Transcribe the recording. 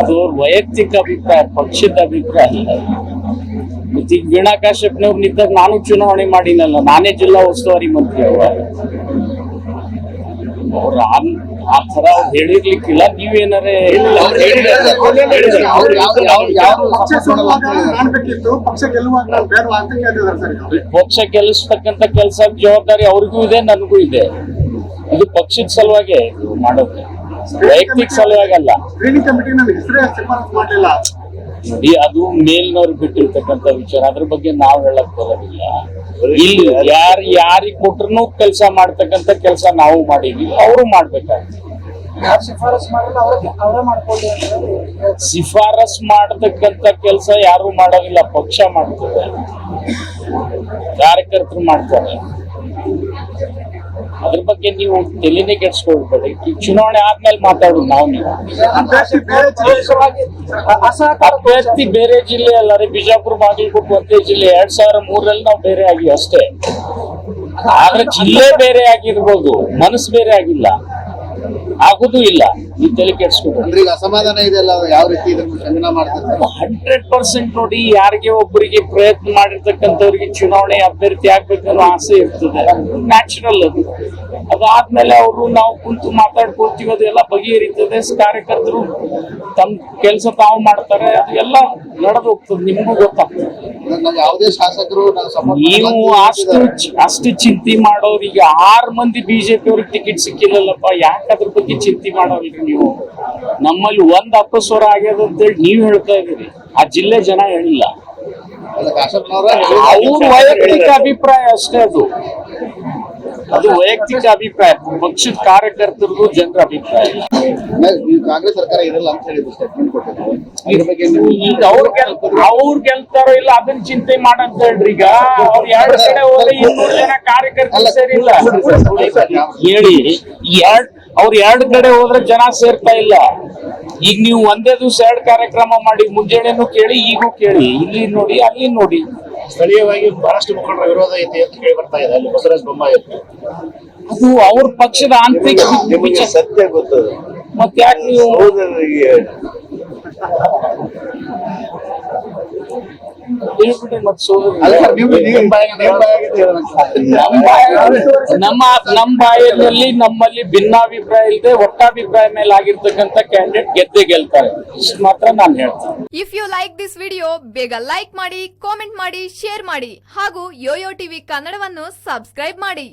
ಅದು ಅವ್ರ ವೈಯಕ್ತಿಕ ಅಭಿಪ್ರಾಯ ಪಕ್ಷದ ಅಭಿಪ್ರಾಯ ಅಲ್ಲ. ಮತ್ತೆ ಈಗ ವೀಣಾ ಕಾಶ್ಯಪ್ನವ್ರು ನಿಂತಾಗ ನಾನು ಚುನಾವಣೆ ಮಾಡಿನಲ್ಲ ನಾನೇ ಜಿಲ್ಲಾ ಉಸ್ತುವಾರಿ ಮಂತ್ರಿ ಅವ ಅವ್ರು ಆ- ತರ ಅವ್ರು ಹೇಳಿರ್ಲಿಕ್ಕಿಲ್ಲ ನೀವ್ ಅವ್ರು ಹೇಳಿದ್ದಾರೆ. ಅವ್ರು ಯಾವ- ಯಾವ- ಯಾವ ಪಕ್ಷ ಗೆಲ್ಲಿಸ್ತಕ್ಕಂತ ಕೆಲಸ ಜವಾಬ್ದಾರಿ ಅವ್ರಿಗೂ ಇದೆ ನನಗೂ ಇದೆ. ಇದು ಪಕ್ಷದ ಸಲುವಾಗಿ ಮಾಡೋದು. ವೈಯಕ್ತಿಕ ಸಲುವಾಗಿ ಆಗಲ್ಲ. ಕಮಿಟಿ ನನ್ನ ಹೆಸರೇ ಶಿಫಾರಸು ಮಾಡಲಿಲ್ಲ. ನೋಡಿ ಅದು ಮೇಲ್ನವ್ರು ಬಿಟ್ಟಿರ್ತಕ್ಕಂತ ವಿಚಾರ. ಅದ್ರ ಬಗ್ಗೆ ನಾವು ಹೇಳಕ್ ಬರೋದಿಲ್ಲ. ಇಲ್ಲಿ ಯಾರು ಯಾರಿಗ್ ಕೊಟ್ರು ಕೆಲಸ ಮಾಡ್ತಕ್ಕಂತ ಕೆಲಸ ನಾವು ಮಾಡಿದ್ವಿ. ಅವರು ಮಾಡ್ಬೇಕಾಗ್ತದೆ. ಶಿಫಾರಸ್ ಮಾಡತಕ್ಕಂತ ಕೆಲಸ ಯಾರು ಮಾಡೋದಿಲ್ಲ ಪಕ್ಷ ಮಾಡ್ತದೆ. ಕಾರ್ಯಕರ್ತರು ಮಾಡ್ತಾರೆ. ಅದ್ರ ಬಗ್ಗೆ ನೀವು ತಲೆನೇ ಕೆಡ್ಸ್ಕೊಳ್ಬೇಡಿ. ಚುನಾವಣೆ ಆದ್ಮೇಲೆ ಮಾತಾಡೋದು ನಾವು ನೀವು. ಅಭ್ಯರ್ಥಿ ಬೇರೆ ಅಸಹಕಾರ ಅಭ್ಯರ್ಥಿ ಬೇರೆ ಜಿಲ್ಲೆ ಅಲ್ಲ ರೀ. ಬಿಜಾಪುರ ಬಾಗಲಕೋಟೆ ಒಂದೇ ಜಿಲ್ಲೆ. ಎರಡ್ ಸಾವಿರ ಮೂರಲ್ಲಿ ನಾವು ಬೇರೆ ಆಗಿ ಅಷ್ಟೇ. ಆದ್ರೆ ಜಿಲ್ಲೆ ಬೇರೆ ಆಗಿರ್ಬೋದು. ಮನಸ್ಸು ಬೇರೆ ಆಗಿಲ್ಲ. ಆಗುದು ಇಲ್ಲ. ಈ ತಲೆ ಕೆಡ್ಸ್ಕೊಬೇಡಿ ಅಂದ್ರೆ ಅಸಮಾಧಾನ ಇದೆಲ್ಲ ಯಾವ ರೀತಿ ಹಂಡ್ರೆಡ್ ಪರ್ಸೆಂಟ್ ನೋಡಿ ಯಾರಿಗೆ ಒಬ್ಬರಿಗೆ ಪ್ರಯತ್ನ ಮಾಡಿರ್ತಕ್ಕಂಥವ್ರಿಗೆ ಚುನಾವಣೆ ಅಭ್ಯರ್ಥಿ ಆಗ್ಬೇಕನ್ನೋ ಆಸೆ ಇರ್ತದೆ. ನ್ಯಾಚುರಲ್ ಅದು. ಅದಾದ್ಮೇಲೆ ಅವರು ನಾವು ಕುಂತು ಮಾತಾಡ್ಕೊಳ್ತೀವಿ ಅದೆಲ್ಲ ಬಗೆಹರಿತದೆ. ಕಾರ್ಯಕರ್ತರು ತಮ್ಮ ಕೆಲಸ ತಾವು ಮಾಡ್ತಾರೆ ಅದು ಎಲ್ಲ ನಡೆದು ಹೋಗ್ತದೆ ನಿಮ್ಗೂ ಗೊತ್ತಾಗ್ತದೆ ಯಾವುದೇ ಶಾಸಕರು ನಾನು ಸಪೋರ್ಟ್ ನೀವು ಅಷ್ಟು ಅಷ್ಟು ಚಿಂತೆ ಮಾಡೋರಿಗೆ ಆರು ಮಂದಿ ಬಿಜೆಪಿ ಅವ್ರಿಗೆ ಟಿಕೆಟ್ ಸಿಕ್ಕಿಲ್ಲಲ್ಲಪ್ಪ ಯಾಕೆ ಅದ್ರ ಬಗ್ಗೆ ಚಿಂತೆ ಮಾಡೋಲ್ರಿ ನೀವು? ನಮ್ಮಲ್ಲಿ ಒಂದ್ ಅಪಸ್ವರ ಆಗ್ಯದ ಅಂತೇಳಿ ನೀವು ಹೇಳ್ತಾ ಇದೀರಿ ಆ ಜಿಲ್ಲೆ ಜನ ಹೇಳಿಲ್ಲ. ಅವ್ರ ವೈಯಕ್ತಿಕ ಅಭಿಪ್ರಾಯ ಅಷ್ಟೇ ಅದು. ಅದು ವೈಯಕ್ತಿಕ ಅಭಿಪ್ರಾಯ. ಪಕ್ಷದ ಕಾರ್ಯಕರ್ತರದು ಜನರ ಅಭಿಪ್ರಾಯ. ಕಾಂಗ್ರೆಸ್ ಸರ್ಕಾರ ಇರಲ್ಲ ಅಂತ ಹೇಳಿದ್ರು ಸ್ಟೇಟ್ಮೆಂಟ್ ಕೊಟ್ಟಿದ್ರು. ಈಗ ಅವ್ರ ಗೆಲ್ ಅವ್ರ ಗೆಲ್ತಾರೋ ಇಲ್ಲ ಅದನ್ನ ಚಿಂತೆ ಮಾಡಂತ ಹೇಳ್ರಿ ಈಗ. ಅವ್ರ ಎರಡು ಕಡೆ ಹೋದ್ರೆ ಇನ್ನೂರು ಜನ ಕಾರ್ಯಕರ್ತರು ಸೇರಿಲ್ಲ ಹೇಳಿ ಎರಡ್ ಅವ್ರ ಎರಡು ಕಡೆ ಹೋದ್ರೆ ಜನ ಸೇರ್ತಾ ಇಲ್ಲ. ಈಗ ನೀವು ಒಂದೇ ದಿವಸ ಎರಡು ಕಾರ್ಯಕ್ರಮ ಮಾಡಿ ಮುಂಜಾನೆನು ಕೇಳಿ ಈಗೂ ಕೇಳಿ. ಇಲ್ಲಿ ನೋಡಿ ಅಲ್ಲಿ ನೋಡಿ. ಸ್ಥಳೀಯವಾಗಿ ಬಹಳಷ್ಟು ಮುಖಂಡರ ವಿರೋಧ ಐತಿ ಅಂತ ಕೇಳಿ ಬರ್ತಾ ಇದೆ. ಅಲ್ಲಿ ಬಸವರಾಜ ಬೊಮ್ಮಾಯಿ ಅವರು. ಅದು ಅವ್ರ ಪಕ್ಷದ ಆಂತರಿಕ ನಿಮಗೆ ಸತ್ಯ ಗೊತ್ತದ. ಮತ್ತೆ ಯಾಕೆ ನೀವು ಸಹೋದರರಿಗೆ ಹೇಳ್ಬಿಡಿ ಮತ್ತೆ ಸೋದರ ಅಲ್ಲ ನೀವು ನೀವು ನಿಮ್ಮ ಬಾಯಾಗಿಂದ ಹೇಳ್ಬೇಕು. ನಮ್ಮ ಬಾಯಲ್ಲಿ- ನಮ್ಮ ನಮ್ಮ ಬಾಯಲ್ಲಿ ನಮ್ಮಲ್ಲಿ ಭಿನ್ನಾಭಿಪ್ರಾಯ ಇಲ್ಲದೆ ಒಟ್ಟಾಭಿಪ್ರಾಯ ಮೇಲೆ ಆಗಿರ್ತಕ್ಕಂಥ ಕ್ಯಾಂಡಿಡೇಟ್ ಗೆದ್ದೆ ಗೆಲ್ತಾರೆ. ಇಷ್ಟು ಮಾತ್ರ ನಾನು ಹೇಳ್ತೀನಿ. If you like this video ಬೇಗ ಲೈಕ್ ಮಾಡಿ ಕಾಮೆಂಟ್ ಮಾಡಿ ಶೇರ್ ಮಾಡಿ ಹಾಗೂ ಯೋಯೋ ಟಿವಿ ಕನ್ನಡವನ್ನು ಸಬ್ಸ್ಕ್ರೈಬ್ ಮಾಡಿ.